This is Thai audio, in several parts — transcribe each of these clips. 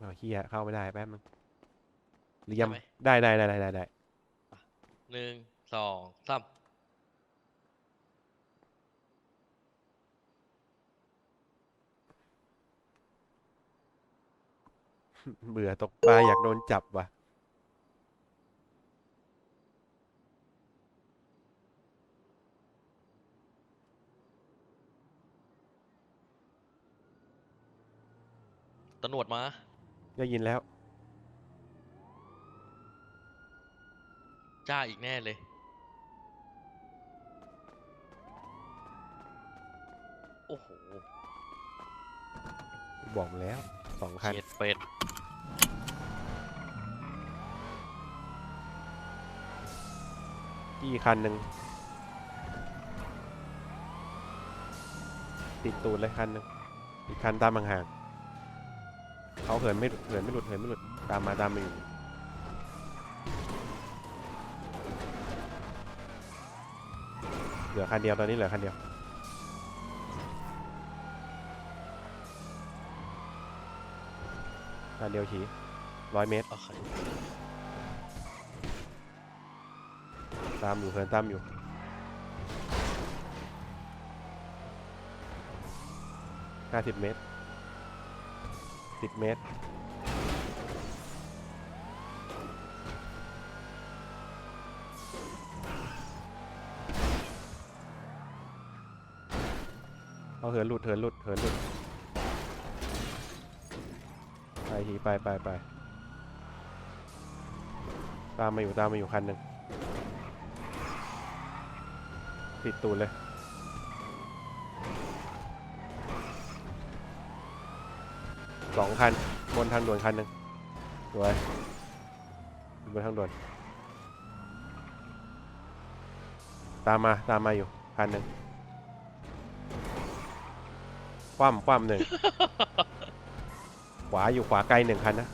อ้าวเฮียเข้าไม่ได้แป๊บนึงเลี่ยมได้ไหม ได้ได้ได้ได้ได้ได้หนึ่งสองสามเบื่อตกปลาอยากโดนจับว่ะ ตำรวจมา ได้ยินแล้ว จ้าอีกแน่เลย โอ้โหบอกมาแล้วสองคันเขียดเป็ดพี่คันหนึ่งติดตูดเลยคันหนึ่งอีกคันตามห่างๆ เขาเหินไม่หลุดเหินไม่หลุดเหินไม่หลุดตามมาตามมาอยู่เหลือคันเดียวตอนนี้เหลือคันเดียวคันเดียวฉีร้อยเมตรโอเคตามอยู่เหินตามอยู่ห้าสิบเมตร สิบเมตร เอาเหินหลุดเหินหลุดเหินหลุด ไปทีไปไปไปตามมาอยู่ตามมาอยู่คันหนึ่งติดตูดเลย สองคัน บนทางด่วนคันหนึ่งสวยบนทางด่วน ตามมาตามมาอยู่คันหนึ่งคว่ำคว่ำหนึ่ง ขวาอยู่ขวาไกลหนึ่งคันนะ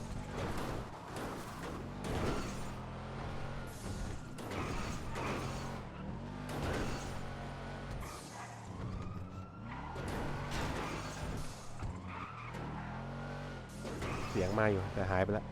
สียงมาอยู่แต่หายไปแล้ว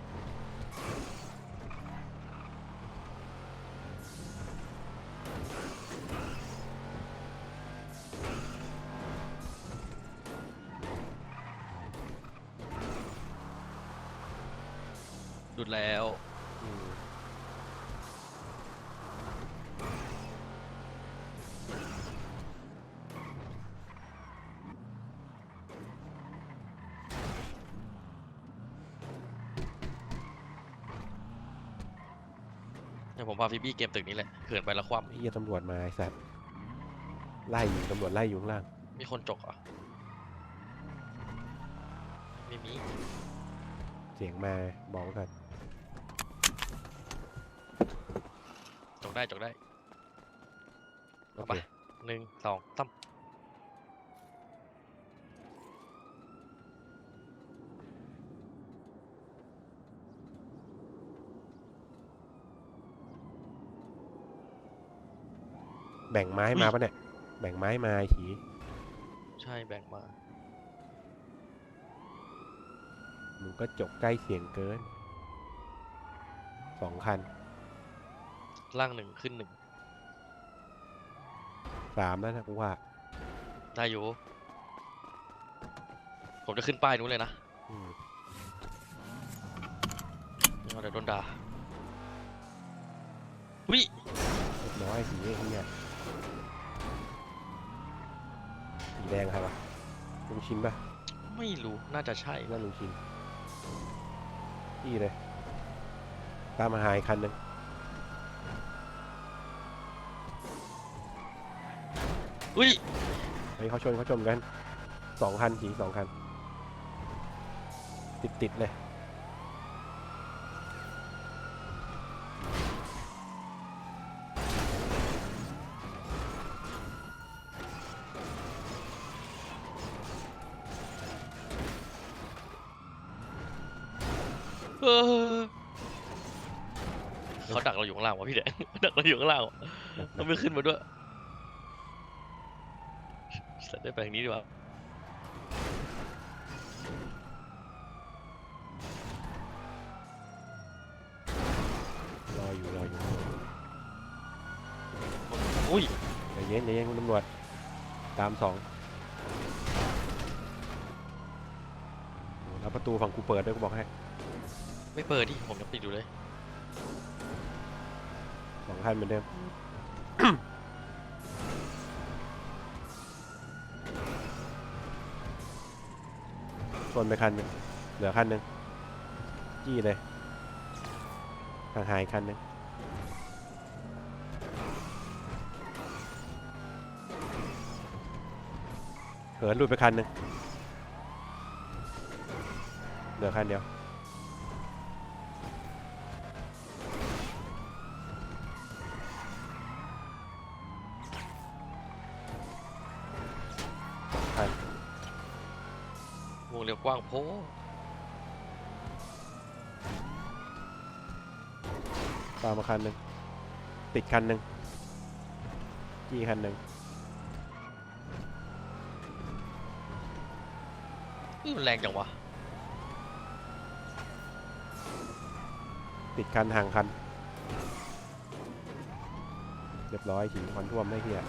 เดี๋ยวผมพาพี่บี้เกมตึกนี้แหละเขินไปแล้วคว่ไอ้เหี้ยตำรวจมาไอ้สัตว์ไล่อยู่ตำรวจไล่อยู่ข้างล่างำมีคนจกเหรอะไม่มีเสียงมาบอกไว้ก่อนจกได้จกได้โอเอาเคไปหนึ่งสองสาม แบ่งไม้มาปะเนี่ย แบ่งไม้มาไอ้ฉีใช่แบ่งมา มึงก็จกใกล้เสียงเกิน สองคัน ล่างหนึ่งขึ้นหนึ่งสามแล้วนะกูว่า ได้อยู่ ผมจะขึ้นป้ายนู้นเลยนะอืมไม่งั้นเดี๋ยวโดนด่าวิเรียบร้อยสีไอ้เหี้ย สีแดงใครวะลุงชินปะไม่รู้น่าจะใช่น่าลุงชินพี่เลย ตามมาหายคันหนึ่งอุ้ยเฮ้ยเขาชนเขาชนกันสองคันสีสองคัน ติดติดๆเลยางล่างวะพี่แดงดักเราอยู่ข้างล่างเราไม่ขึ้นมาด้วยสัตว์ได้แปลงนี้ดีกว่าอยู่รออยู่อ้ยใจเย็นใจเย็นคุณตำรวจ ตามสองแล้วประตูฝั่งกูเปิดด้วยกูบอกให้ ไม่เปิดดิ ผมจะปิดอยู่เลย องคันเหมือนเดิมชนไปคันหนึ่งเหลือคันหนึ่งจี้เลยหางหายคันหนึ่งเหินหลุดไปคันหนึ่งเหลือคันเดียว วงเลี้ยวกว้างโพตามมาคันหนึ่งติดคันหนึ่งจี้คันหนึ่งอื้อมันแรงจังวะ ติดคันห่างคัน เรียบร้อยขี่ควันท่วมได้เฮีย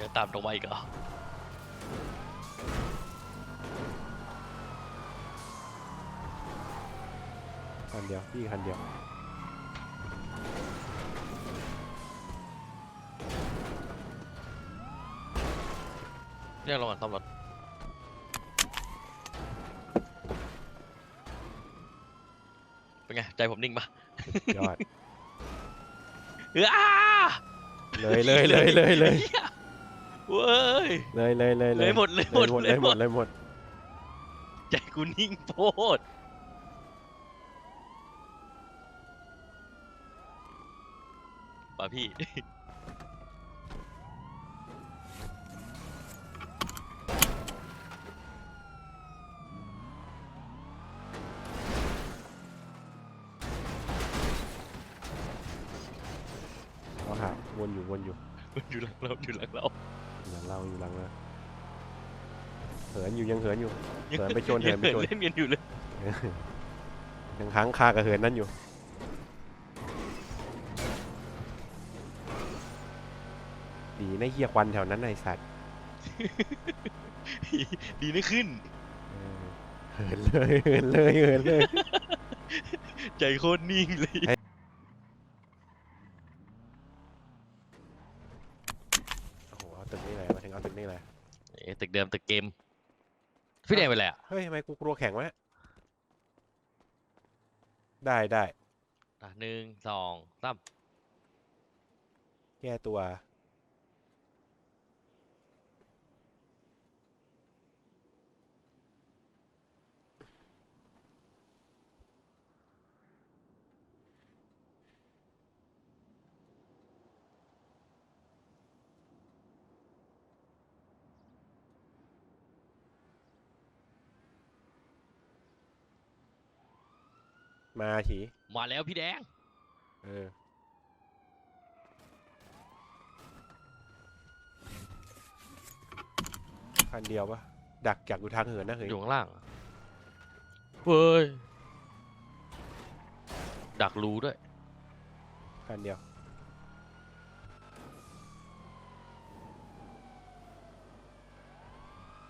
ยังตามตรงมาอีกเหรอคันเดียวพี่คันเดียวเรียกเราก่อนตำรวจเป็นไง ใจผมนิ่งปะยอดอ้าเลยเลยเลยเลยเลยหี้ เว้ย เลยเลยเลยเลยหมดเลยหเลมยดหมดเลเลยยหหมมดดเลยหมดใจกูนิ่งโพดป่ะพี่เขาหาวนอยู่วนอยู่อยู่หลังเราอยู่หลังเราหลัง เราอยู่หลังเราเหินอยู่ยังเหินอยู่ยังเหินไปชนยังเหินไปชน เล่นกันอยู่เลยยังค้างคากับเหินนั่นอยู่ ดีนะเฮียควันแถวนั้นนะไอสัตว์ดีไม่ขึ้นเออเหินเลยเหินเลยเหินเลย ใจโคตรนิ่งเลย โอ้โหเอา ตึกนี่เลยมาถึงเอาตึกนี่เลย เอ๊ะตึกเดิมตึกเกม พี่แดงไปเลยอะเฮ้ยทำไมกูกลัวแข็งวะได้ได้อะหนึ่งสองสามแก้ตัว มาถีมาแล้วพี่แดง เออ คันเดียวปะดักจากอยู่ทางเหินนะเฮ้ยอยู่ข้างล่างอะเว้ย ดักรูด้วย คันเดียว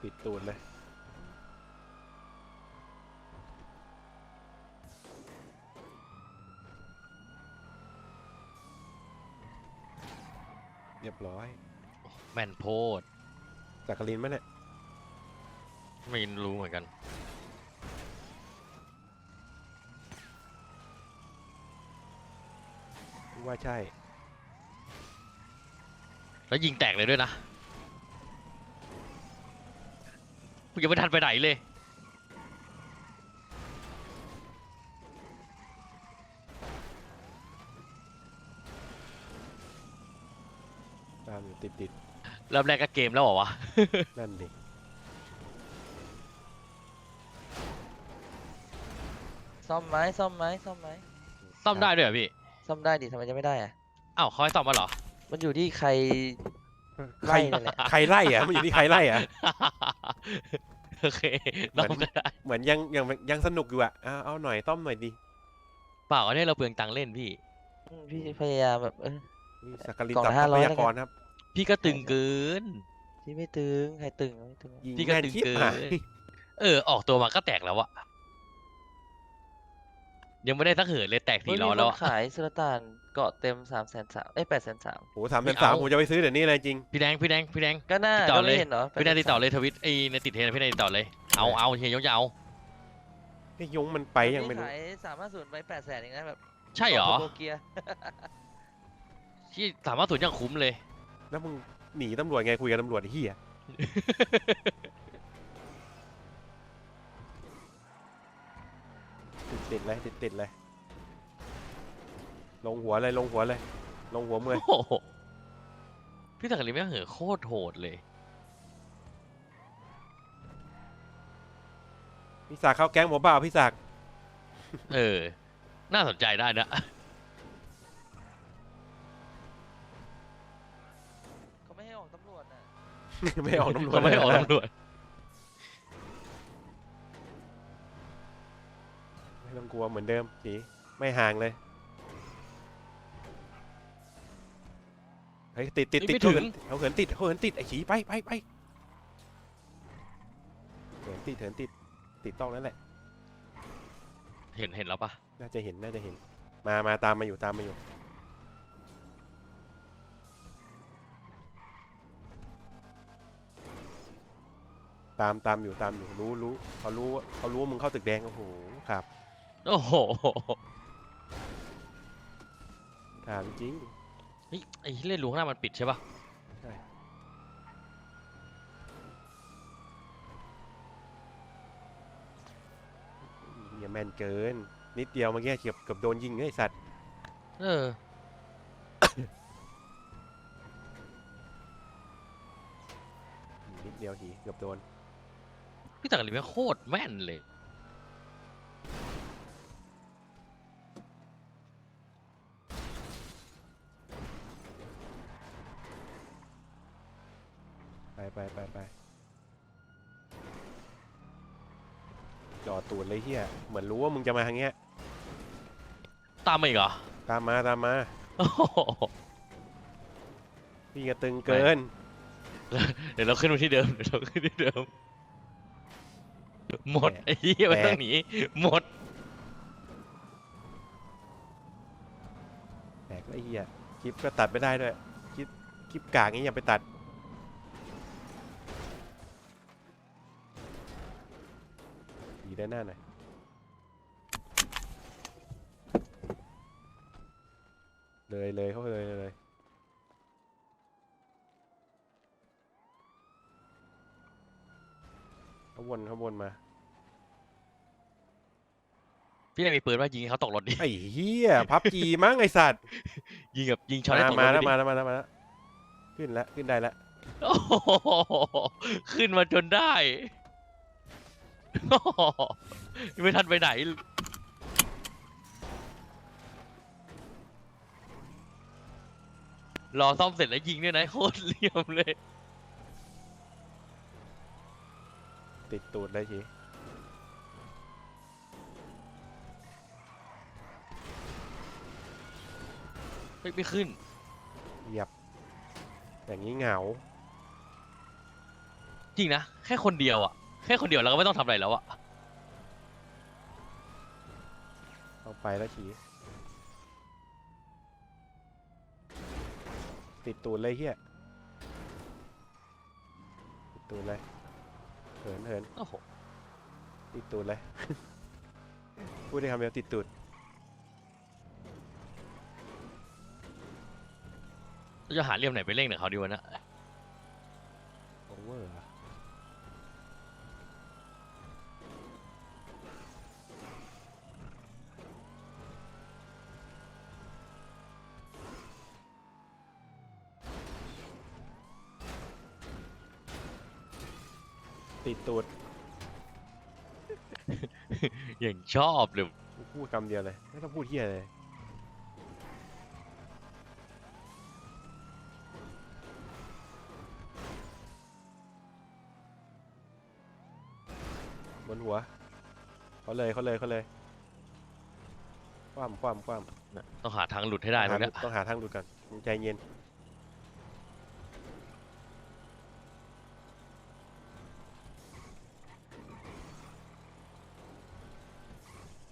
ปิดตูนเลย รียบร้อยแม่นโพดจักรินไหมเนี่ยไม่รู้เหมือนกัน ว่าใช่ แล้วยิงแตกเลยด้วยนะมึงยังไม่ทันไปไหนเลยามอยู่ติดติดเริ่มแรกก็เกมแล้วเหรอวะ ๆนั่นดิซ่อมไหมซ่อมไหมซ่อมไหมซ่อมได้ด้วยเหรอพี่ซ่อมได้ดิทำไมจะไม่ได้อะอ้าวเขาให้ซ่อมมาเหรอ มันอยู่ที่ใครใครไล่นั่นแหละใครไล่อะมันอยู่ที่ใครไล่อะ โอเคต้อมก็ได้เหมือนยังยังยังสนุกอยู่อะเอาเอาหน่อยต้อมหน่อยดิเปล่าอันนี้เราเปลืองตังค์เล่นพี่ อืมพี่พยายามแบบเออ นี่สักกลินกล่องตับละทรัพ500ยากรครับ พี่ก็ตึงเกิน พี่ไม่ตึงใครตึงไม่ตึงยิงพี่ก็แม่นตึงชิบเกินหายเออ ออกตัวมาก็แตกแล้วอะยังไม่ได้สักเหินเลยแตกเฮ้ยสี่มีล้อคแล้วนอะ ขายสุลต่านเกาะเต็มสามแสนสามเอ้ยแปดแสนสามโอ้สามไม่เป็นสามเอา ผมจะไปซื้อเดี๋ยวนี้เลยจริง พี่แดง พี่แดง พี่แดง ก็น่าติดต่อก็เลไม่ย เห็นเหรอพี่แดงติดต่อ800,000เลยทวิตไอ้ในติดเทรนพี่แดงติดต่อเลย เอาเอาเฮียยงจะเอา ไอ้ยงมันไปยังไม่รู้ ขายสามห้าศูนย์ไปแปดแสนเองนะแบบใช่เหรอโตเกีย ที่สามารถสูนยังคุ้มเลย แล้วมึงหนีตำรวจไงคุยกับตำรวจไอ้เหี้ยติดติดเลยติดติดเลย ลงหัวเลยลงหัวเลย ลงหัวเมือโอ้โหพี่สักกะลินแม่งเหินโคตรโหดเลย พี่ศักดิ์เข้าแก๊งผมเปล่าพี่ศักดิ์เออ น่าสนใจได้นะ ไม่ออกตำรวจเขาไม่ให้ออกตำรวจไม่ต้องกลัวเหมือนเดิมสีไม่ห่างเลยเฮ้ยติดติดติดไม่ถึงเขาเหินติดเขาเหินติดไอ้ขีไปไปไปเหินติดเหินติดติดต้องนั่นแหละ เห็นเห็นแล้วปะน่าจะเห็นน่าจะเห็น มามาตามมาอยู่ตามมาอยู่ ตามตามอยู่ตามอยู่รู้รู้เขารู้เขารู้ว่ามึงเข้าตึกแดงโอ้โหครับโอ้โหถามจริงเฮ้ยไอ้เล่นลุงข้างหน้ามันปิดใช่ปะเฮียแมนเกิน นิดเดียวเมื่อกี้เกือบเกือบโดนยิงไอ้สัตว์เออนิดเดียวทีเกือบโดน พี่สักกะลินแม่งโคตรแม่นเลย ไปไปไปไปจอดตูดเลยเฮียเหมือนรู้ว่ามึงจะมาทางเนี้ย ตามมาอีกเหรอตามมาตามมา โอ้โหพี่กระตึงเกิน เดี๋ยวเราขึ้นมาที่เดิมเดี๋ยวเราขึ้นที่เดิม หมดไอ้เหี้ยไม่ต้องหนีหมดแตกแล้วไอ้เฮียคลิปก็ตัดไม่ได้ด้วยคลิปคลิปกลางนี้อย่าไปตัดดีด้านหน้าหน่อยเลยเลยเข้าไปเลยเลยเลยเขาวนเขาวนมา พี่ได้มีปืนว่ายิงให้เขาตกรถดิไอ้เหี้ยพับจีมั้งไอสัตว์ยิงกับยิงช็อตให้มาตกรมาถแล้วดิมาแล้วมาแล้วมาแล้วขึ้นแล้วขึ้นได้แล้วโอ้โหขึ้นมาจนได้โอ้โหไม่ทันไปไหน รอซ่อมเสร็จแล้วยิงเนี่ยนะโคตรเหลี่ยมเลย ติดตูดเลย ทีไม่ไม่ขึ้น เหยียบ อย่างนี้เหงา จริงนะ แค่คนเดียวอะแค่คนเดียวเราก็ไม่ต้องทำอะไรแล้วอะเอาไปแล้วทีติดตูดเลยเฮียติดตูดเลยเหินเหินโอ้โหติดตูดเลย พูดได้คำเดียวติดตูด เรา จะหาเรี่ยมไหนไปเร่งหน่อยเขาดีวะนะโอเวอร์ติดตูดอย่างชอบเลย กูพูดคำเดียวเลย ไม่ต้องพูดเฮียเลย หัวเขาเลยเขาเลยเขาเลยคว่ำคว่ำคว่ำน่ะต้องหาทางหลุดให้ได้ตรงเนี้ยต้องหาทางหลุดก่อนมึงใจเย็น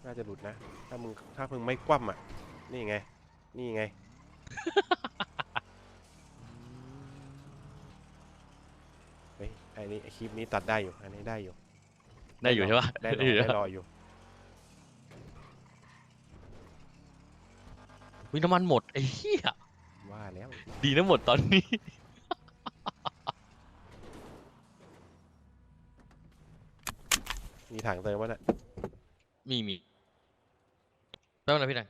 น่าจะหลุดนะ ถ้ามึงถ้ามึงไม่คว่ำอะ นี่ไง นี่ไง เฮ้ยไอ้นี่ไอ้คลิปนี้ตัดได้อยู่ อันนี้ได้อยู่ ได้อยู่ใช่ปะได้รออยู่ได้ใช่รปะออยู่วิน้ำมันหมดไอ้เหี้ยว่าแล้วดีนะหมดตอนนี้ มีถังเติมวะน่ะมีมีแป๊บนึงนะพี่นาย